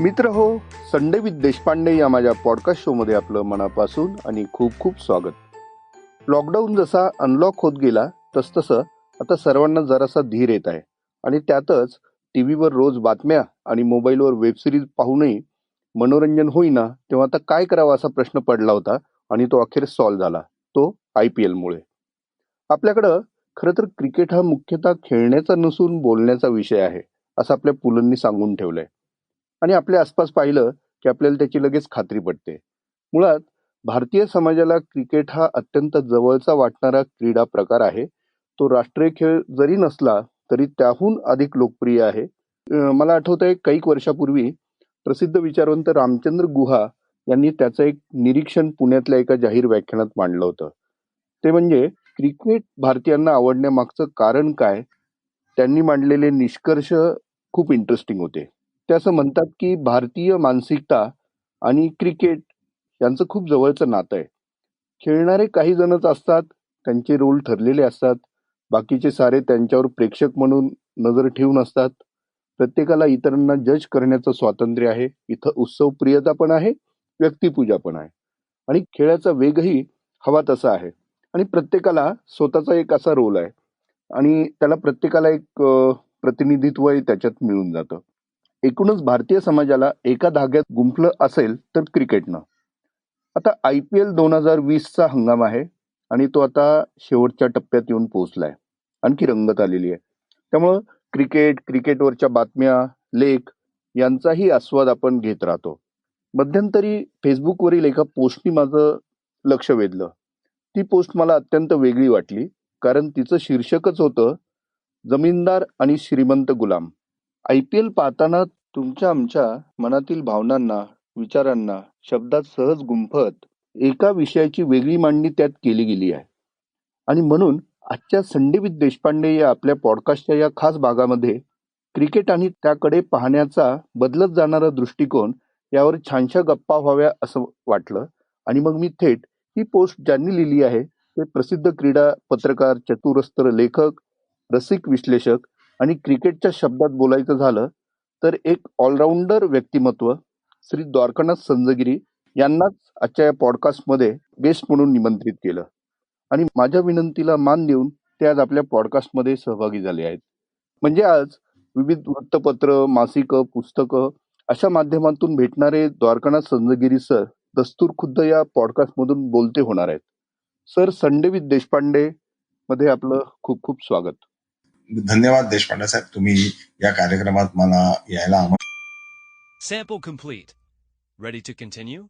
मित्र हो Sunday with Deshpande या माझ्या पॉडकास्ट शोमध्ये आपलं मनापासून आणि खूप खूप स्वागत. लॉकडाऊन जसा अनलॉक होत गेला तसतसं आता सर्वांना जरासा धीर येत आहे. आणि त्यातच टी व्हीवर रोज बातम्या आणि मोबाईलवर वेबसिरीज पाहूनही मनोरंजन होईना तेव्हा आता काय करावं असा प्रश्न पडला होता आणि तो अखेर सॉल्व्ह झाला तो आय पी एलमुळे आपल्याकडं खरं तर क्रिकेट हा मुख्यतः खेळण्याचा नसून बोलण्याचा विषय आहे असं आपल्या पुलंनी सांगून ठेवलंय. आणि आपल्या आसपास पाहिलं की आपल्याला त्याची लगेच खात्री पडते. मुळात भारतीय समाजाला क्रिकेट हा अत्यंत जवळचा वाटणारा क्रीडा प्रकार आहे. तो राष्ट्रीय खेळ जरी नसला तरी त्याहून अधिक लोकप्रिय आहे. मला आठवत आहे कैक वर्षापूर्वी प्रसिद्ध विचारवंत रामचंद्र गुहा यांनी त्याचं एक निरीक्षण पुण्यातल्या एका जाहीर व्याख्यानात मांडलं होतं. ते म्हणजे क्रिकेट भारतीयांना आवडण्यामागचं कारण काय? त्यांनी मांडलेले निष्कर्ष खूप इंटरेस्टिंग होते. ते असं म्हणतात की भारतीय मानसिकता आणि क्रिकेट यांचं खूप जवळचं नातं आहे. खेळणारे काही जणच असतात त्यांचे रोल ठरलेले असतात बाकीचे सारे त्यांच्यावर प्रेक्षक म्हणून नजर ठेवून असतात. प्रत्येकाला इतरांना जज करण्याचं स्वातंत्र्य आहे. इथं उत्सव प्रियता पण आहे व्यक्तिपूजा पण आहे. आणि खेळाचा वेगही हवा तसा आहे. आणि प्रत्येकाला स्वतःचा एक असा रोल आहे. आणि त्याला प्रत्येकाला एक प्रतिनिधित्वही त्याच्यात मिळून जातं. एकूणच भारतीय समाजाला एका धाग्यात गुंफलं असेल तर क्रिकेटनं. आता आय पी एल दोन हजार वीसचा हंगाम आहे आणि तो आता शेवटच्या टप्प्यात येऊन पोहोचलाय. आणखी रंगत आलेली आहे. त्यामुळं क्रिकेट क्रिकेटवरच्या बातम्या लेख यांचाही आस्वाद आपण घेत राहतो. मध्यंतरी फेसबुकवरील एका पोस्टनी माझं लक्ष वेधलं. ती पोस्ट मला अत्यंत वेगळी वाटली कारण तिचं शीर्षकच होतं जमीनदार आणि श्रीमंत गुलाम. आय पी एल पाहताना तुमच्या आमच्या मनातील भावनांना विचारांना शब्दात सहज गुंफत एका विषयाची वेगळी मांडणी त्यात केली गेली आहे. आणि म्हणून आजच्या संडे विथ देशपांडे या आपल्या पॉडकास्टच्या या खास भागामध्ये क्रिकेट आणि त्याकडे पाहण्याचा बदलत जाणारा दृष्टिकोन यावर छानशा गप्पा व्हाव्या असं वाटलं. आणि मग मी थेट ही पोस्ट ज्यांनी लिहिली आहे ते प्रसिद्ध क्रीडा पत्रकार चतुरस्त्र लेखक रसिक विश्लेषक आणि क्रिकेटच्या शब्दात बोलायचं झालं तर एक ऑलराऊंडर व्यक्तिमत्व श्री द्वारकानाथ संजगिरी यांनाच आजच्या या पॉडकास्टमध्ये गेस्ट म्हणून निमंत्रित केलं. आणि माझ्या विनंतीला मान देऊन ते आज आपल्या पॉडकास्टमध्ये सहभागी झाले आहेत. म्हणजे आज विविध वृत्तपत्र मासिकं पुस्तकं अशा माध्यमातून भेटणारे द्वारकानाथ संजगिरी सर दस्तूर खुद्द या पॉडकास्टमधून बोलते होणार आहेत. सर संडे विथ देशपांडे मध्ये आपलं खूप खूप स्वागत. धन्यवाद देशपांडे साहेब तुम्ही या कार्यक्रमात मला यायला आम sample complete ready to continue